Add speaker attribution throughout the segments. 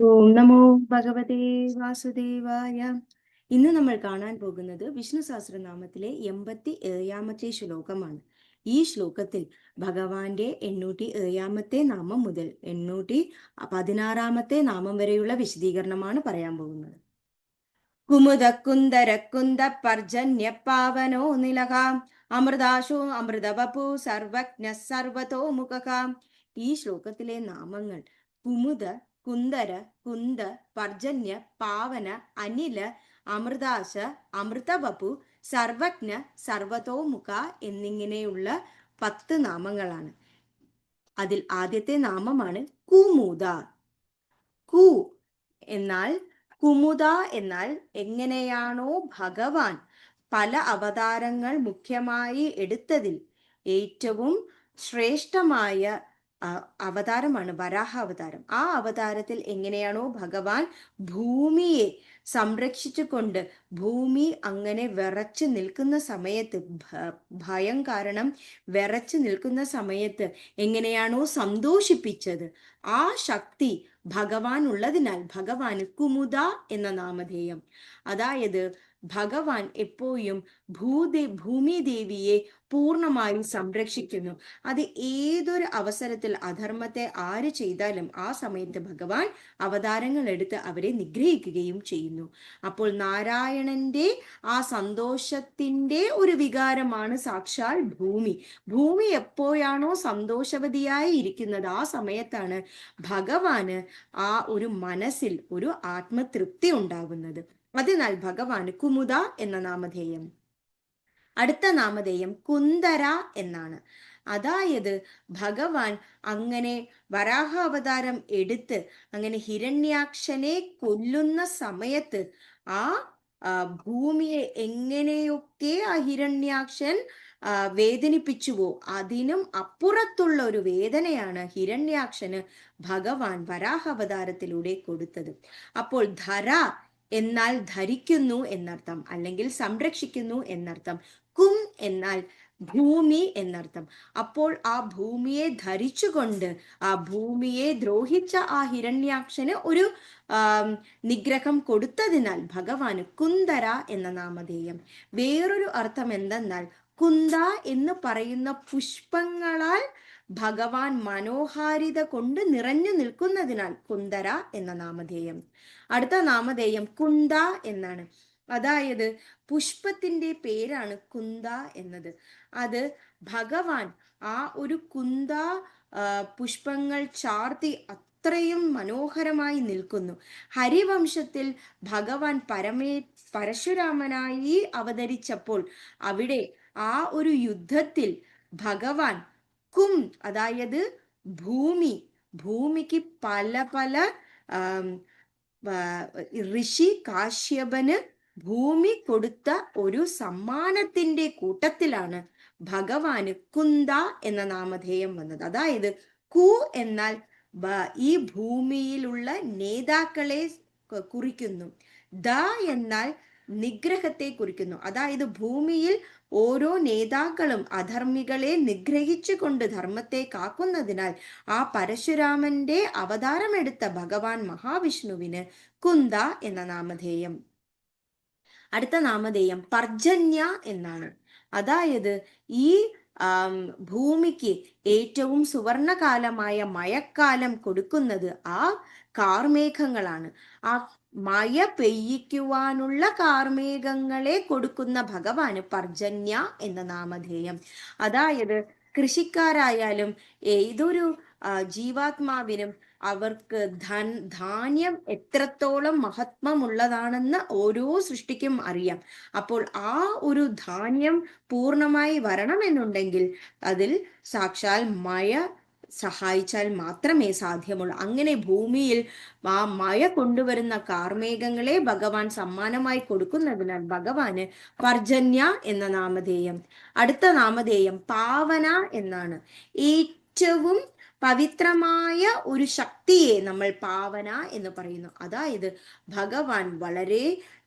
Speaker 1: ഓം നമോ ഭഗവതേ വാസുദേവായ. ഇന്ന് നമ്മൾ കാണാൻ പോകുന്നത് വിഷ്ണു സഹസ്രനാമത്തിലെ എൺപത്തി ഏഴാമത്തെ ശ്ലോകമാണ്. ഈ ശ്ലോകത്തിൽ ഭഗവാന്റെ എണ്ണൂറ്റി ഏഴാമത്തെ നാമം മുതൽ എണ്ണൂറ്റി പതിനാറാമത്തെ നാമം വരെയുള്ള വിശദീകരണമാണ് പറയാൻ പോകുന്നത്. കുമുദക്കുന്ദരക്കുന്ദ കുന്ദര പർജന്യ പാവനോ നിലകാം. അമൃതാശോ അമൃതവപു സർവജ്ഞ സർവതോ മുഖകാം. ഈ ശ്ലോകത്തിലെ നാമങ്ങൾ കുമുദ കുന്ദര കുന്ദ പർജന്യ പാവന അനില അമൃതാശ അമൃതവപു സർവജ്ഞ സർവതോമുഖ എന്നിങ്ങനെയുള്ള പത്ത് നാമങ്ങളാണ്. അതിൽ ആദ്യത്തെ നാമമാണ് കുമുദ. കു എന്നാൽ കുമുദ എന്നാൽ എങ്ങനെയാണോ ഭഗവാൻ പല അവതാരങ്ങൾ മുഖ്യമായി എടുത്തതിൽ ഏറ്റവും ശ്രേഷ്ഠമായ അവതാരമാണ് വരാഹ അവതാരം ആ അവതാരത്തിൽ എങ്ങനെയാണോ ഭഗവാൻ ഭൂമിയെ സംരക്ഷിച്ചുകൊണ്ട് ഭൂമി അങ്ങനെ വിറച്ചു നിൽക്കുന്ന സമയത്ത് ഭയം കാരണം വിറച്ചു നിൽക്കുന്ന സമയത്ത് എങ്ങനെയാണോ സന്തോഷിപ്പിച്ചത് ആ ശക്തി ഭഗവാൻ ഉള്ളതിനാൽ ഭഗവാന് കുമുദ എന്ന നാമധേയം. അതായത് ഭഗവാൻ എപ്പോഴും ഭൂദേ ഭൂമിദേവിയെ പൂർണമായും സംരക്ഷിക്കുന്നു. അത് ഏതൊരു അവസരത്തിൽ അധർമ്മത്തെ ആര് ചെയ്താലും ആ സമയത്ത് ഭഗവാൻ അവതാരങ്ങൾ എടുത്ത് അവരെ നിഗ്രഹിക്കുകയും ചെയ്യുന്നു. അപ്പോൾ നാരായണന്റെ ആ സന്തോഷത്തിന്റെ ഒരു വികാരമാണ് സാക്ഷാൽ ഭൂമി. ഭൂമി എപ്പോഴാണോ സന്തോഷവതിയായി ഇരിക്കുന്നത് ആ സമയത്താണ് ഭഗവാന് ആ ഒരു മനസ്സിൽ ഒരു ആത്മതൃപ്തി ഉണ്ടാകുന്നത്. അതിനാൽ ഭഗവാന് കുമുദ എന്ന നാമധേയം. അടുത്ത നാമധേയം കുന്തര എന്നാണ്. അതായത് ഭഗവാൻ അങ്ങനെ വരാഹ അവതാരം എടുത്ത് അങ്ങനെ ഹിരണ്യാക്ഷനെ കൊല്ലുന്ന സമയത്ത് ആ ഭൂമിയെ എങ്ങനെയൊക്കെ ആ ഹിരണ്യാക്ഷൻ വേദനിപ്പിച്ചുവോ അതിനും അപ്പുറത്തുള്ള ഒരു വേദനയാണ് ഹിരണ്യാക്ഷന് ഭഗവാൻ വരാഹ അവതാരത്തിലൂടെ കൊടുത്തത്. അപ്പോൾ ധര എന്നാൽ ധരിക്കുന്നു എന്നർത്ഥം അല്ലെങ്കിൽ സംരക്ഷിക്കുന്നു എന്നർത്ഥം കും എന്നാൽ ഭൂമി എന്നർത്ഥം. അപ്പോൾ ആ ഭൂമിയെ ധരിച്ചുകൊണ്ട് ആ ഭൂമിയെ ദ്രോഹിച്ച ആ ഹിരണ്യാക്ഷന് ഒരു നിഗ്രഹം കൊടുത്തതിനാൽ ഭഗവാന് കുന്ദര എന്ന നാമധേയം. വേറൊരു അർത്ഥം എന്തെന്നാൽ കുന്ദ എന്ന് പറയുന്ന പുഷ്പങ്ങളാൽ ഭഗവാൻ മനോഹാരിത കൊണ്ട് നിറഞ്ഞു നിൽക്കുന്നതിനാൽ കുന്ദര എന്ന നാമധേയം. അടുത്ത നാമധേയം കുന്ത എന്നാണ്. അതായത് പുഷ്പത്തിന്റെ പേരാണ് കുന്ത എന്നത്. അത് ഭഗവാൻ ആ ഒരു കുന്ത പുഷ്പങ്ങൾ ചാർത്തി അത്രയും മനോഹരമായി നിൽക്കുന്നു. ഹരിവംശത്തിൽ ഭഗവാൻ പരമേ പരശുരാമനായി അവതരിച്ചപ്പോൾ അവിടെ ആ ഒരു യുദ്ധത്തിൽ ഭഗവാൻ കും അതായത് ഭൂമി ഭൂമിക്ക് പല പല ഋഷി കാശ്യപന് ഭൂമി കൊടുത്ത ഒരു സമ്മാനത്തിന്റെ കൂട്ടത്തിലാണ് ഭഗവാന് കുന്ത എന്ന നാമധേയം വന്നത്. അതായത് കു എന്നാൽ ഈ ഭൂമിയിലുള്ള നേതാക്കളെ കുറിക്കുന്നു. ദ എന്നാൽ നിഗ്രഹത്തെ കുറിക്കുന്നു. അതായത് ഭൂമിയിൽ ഓരോ നേതാക്കളും അധർമ്മികളെ നിഗ്രഹിച്ചുകൊണ്ട് ധർമ്മത്തെ കാക്കുന്നതിനാൽ ആ പരശുരാമന്റെ അവതാരമെടുത്ത ഭഗവാൻ മഹാവിഷ്ണുവിന് കുന്ത എന്ന നാമധേയം. അടുത്ത നാമധേയം പർജന്യ എന്നാണ്. അതായത് ഈ ഭൂമിക്ക് ഏറ്റവും സുവർണകാലമായ മഴക്കാലം കൊടുക്കുന്നത് ആ കാർമേഘങ്ങളാണ്. ആ മഴ പെയ്യിക്കുവാനുള്ള കാർമേഘങ്ങളെ കൊടുക്കുന്ന ഭഗവാന് പർജന്യ എന്ന നാമധേയം. അതായത് കൃഷിക്കാരായാലും ഏതൊരു ജീവാത്മാവിനും അവർക്ക് ധൻ ധാന്യം എത്രത്തോളം മഹത്വമുള്ളതാണെന്ന് ഓരോ സൃഷ്ടിക്കും അറിയാം. അപ്പോൾ ആ ഒരു ധാന്യം പൂർണമായി വരണമെന്നുണ്ടെങ്കിൽ അതിൽ സാക്ഷാൽ മഴ സഹായിച്ചാൽ മാത്രമേ സാധ്യമുള്ളൂ. അങ്ങനെ ഭൂമിയിൽ ആ മഴ കൊണ്ടുവരുന്ന കാർമേഘങ്ങളെ ഭഗവാൻ സമ്മാനമായി കൊടുക്കുന്നതിനാൽ ഭഗവാന് പർജന്യ എന്ന നാമധേയം അടുത്ത നാമധേയം പാവന എന്നാണ്. ഏറ്റവും പവിത്രമായ ഒരു ശക്തിയെ നമ്മൾ പാവന എന്ന് പറയുന്നു. അതായത് ഭഗവാൻ വളരെ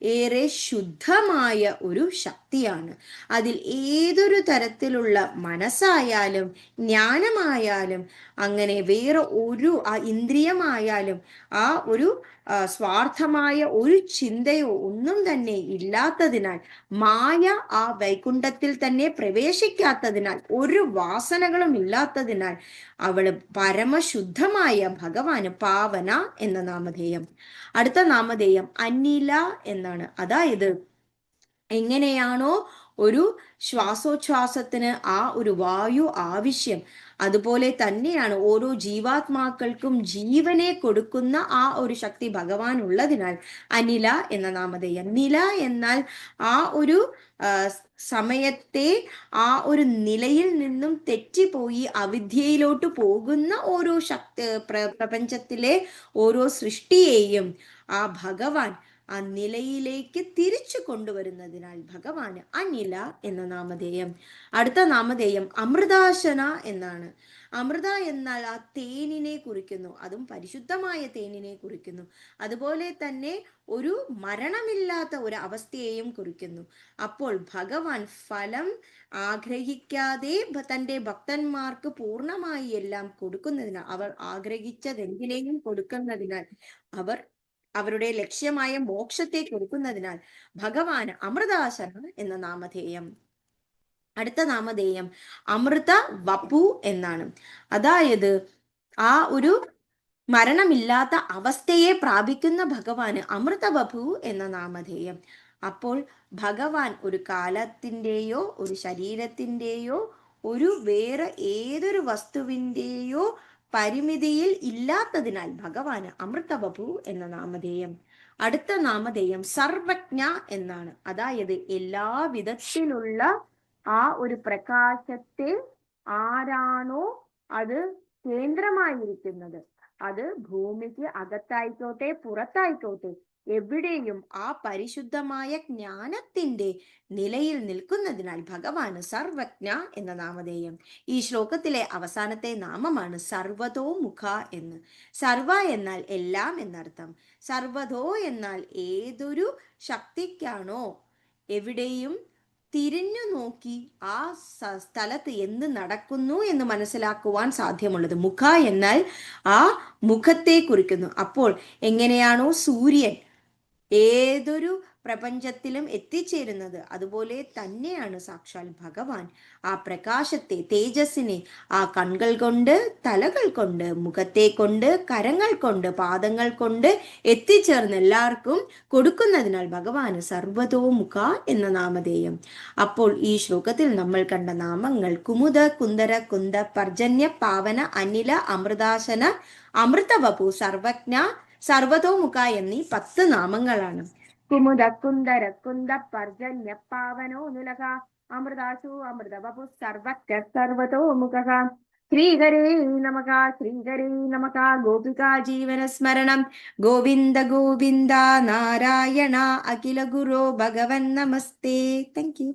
Speaker 1: ഏറെ ശുദ്ധമായ ഒരു ശക്തിയാണ്. അതിൽ ഏതൊരു തരത്തിലുള്ള മനസ്സായാലും ജ്ഞാനമായാലും അങ്ങനെ വേറെ ഒരു ആ ഇന്ദ്രിയമായാലും ആ ഒരു സ്വാർത്ഥമായ ഒരു ചിന്തയോ ഒന്നും തന്നെ ഇല്ലാത്തതിനാൽ മായ ആ വൈകുണ്ഠത്തിൽ തന്നെ പ്രവേശിക്കാത്തതിനാൽ ഒരു വാസനകളും ഇല്ലാത്തതിനാൽ അവൾ പരമശുദ്ധമായ ഭഗവാന് പാവന എന്ന നാമധേയം. അടുത്ത നാമധേയം അനില എന്നാണ്. അതായത് എങ്ങനെയാണോ ഒരു ശ്വാസോച്ഛ്വാസത്തിന് ആ ഒരു വായു ആവശ്യം അതുപോലെ തന്നെയാണ് ഓരോ ജീവാത്മാക്കൾക്കും ജീവനെ കൊടുക്കുന്ന ആ ഒരു ശക്തി ഭഗവാൻ ഉള്ളതിനാൽ അനില എന്ന നാമധേയം. നില എന്നാൽ ആ ഒരു സമയത്തെ ആ ഒരു നിലയിൽ നിന്നും തെറ്റിപ്പോയി അവിദ്യയിലോട്ട് പോകുന്ന ഓരോ ശക്തി പ്രപഞ്ചത്തിലെ ഓരോ സൃഷ്ടിയെയും ആ ഭഗവാൻ ആ നിലയിലേക്ക് തിരിച്ചു കൊണ്ടുവരുന്നതിനാൽ ഭഗവാന് അനില എന്ന നാമധേയം. അടുത്ത നാമധേയം അമൃതാശന എന്നാണ്. അമൃത എന്നാൽ ആ തേനിനെ കുറിക്കുന്നു. അതും പരിശുദ്ധമായ തേനിനെ കുറിക്കുന്നു. അതുപോലെ തന്നെ ഒരു മരണമില്ലാത്ത ഒരു അവസ്ഥയെയും കുറിക്കുന്നു. അപ്പോൾ ഭഗവാൻ ഫലം ആഗ്രഹിക്കാതെ തന്റെ ഭക്തന്മാർക്ക് പൂർണമായി എല്ലാം കൊടുക്കുന്നതിനാൽ അവർ ആഗ്രഹിച്ചതെന്തിനേയും കൊടുക്കുന്നതിനാൽ അവർ അവരുടെ ലക്ഷ്യമായ മോക്ഷത്തെ കൊടുക്കുന്നതിനാൽ ഭഗവാന് അമൃതാശന എന്ന നാമധേയം. അടുത്ത നാമധേയം അമൃത വപു എന്നാണ്. അതായത് ആ ഒരു മരണമില്ലാത്ത അവസ്ഥയെ പ്രാപിക്കുന്ന ഭഗവാന് അമൃത വപു എന്ന നാമധേയം. അപ്പോൾ ഭഗവാൻ ഒരു കാലത്തിന്റെയോ ഒരു ശരീരത്തിന്റെയോ ഒരു വേറെ ഏതൊരു വസ്തുവിന്റെയോ പരിമിതിയിൽ ഇല്ലാത്തതിനാൽ ഭഗവാന് അമൃതവപു എന്ന നാമധേയം അടുത്ത നാമധേയം സർവജ്ഞ എന്നാണ്. അതായത് എല്ലാ വിധത്തിലുള്ള ആ ഒരു പ്രകാശത്തെ ആരാണോ അത് കേന്ദ്രമായിരിക്കുന്നത്. അത് ഭൂമിക്ക് അകത്തായിക്കോട്ടെ പുറത്തായിക്കോട്ടെ എവിടെയും ആ പരിശുദ്ധമായ ജ്ഞാനത്തിന്റെ നിലയിൽ നിൽക്കുന്നതിനാൽ ഭഗവാന് സർവജ്ഞ എന്ന നാമധേയം. ഈ ശ്ലോകത്തിലെ അവസാനത്തെ നാമമാണ് സർവതോ മുഖ എന്ന്. സർവ എന്നാൽ എല്ലാം എന്നർത്ഥം. സർവതോ എന്നാൽ ഏതൊരു ശക്തിക്കാണോ എവിടെയും തിരിഞ്ഞു നോക്കി ആ സ്ഥലത്ത് എന്ത് നടക്കുന്നു എന്ന് മനസ്സിലാക്കുവാൻ സാധ്യമുള്ളത്. മുഖ എന്നാൽ ആ മുഖത്തെ കുറിക്കുന്നു. അപ്പോൾ എങ്ങനെയാണോ സൂര്യൻ ഏതൊരു പ്രപഞ്ചത്തിലും എത്തിച്ചേരുന്നത് അതുപോലെ തന്നെയാണ് സാക്ഷാൽ ഭഗവാൻ. ആ പ്രകാശത്തെ തേജസ്സിനെ ആ കൺകൾ കൊണ്ട് തലകൾ കൊണ്ട് മുഖത്തെ കൊണ്ട് കരങ്ങൾ കൊണ്ട് പാദങ്ങൾ കൊണ്ട് എത്തിച്ചേർന്ന് എല്ലാവർക്കും കൊടുക്കുന്നതിനാൽ ഭഗവാന് സർവതോമുഖ എന്ന നാമധേയം. അപ്പോൾ ഈ ശ്ലോകത്തിൽ നമ്മൾ കണ്ട നാമങ്ങൾ കുമുദ കുന്ദര കുന്ദ പർജന്യ പാവന അനില അമൃതാശന അമൃതവപു സർവജ്ഞ സർവതോമുഖ എന്നീ പത്ത് നാമങ്ങളാണ്. കുമുദ കുന്ദര കുന്ദ പർജന്യ പാവനോ നുലക. അമൃതാശു അമൃതവപു സർവജ്ഞ സർവതോമുഖ. ശ്രീഹരേ നമക ശ്രീഹരേ നമക. ഗോപികാ ജീവന സ്മരണം. ഗോവിന്ദ ഗോവിന്ദ നാരായണ അഖില ഗുരോ ഭഗവൻ നമസ്തേ. Thank you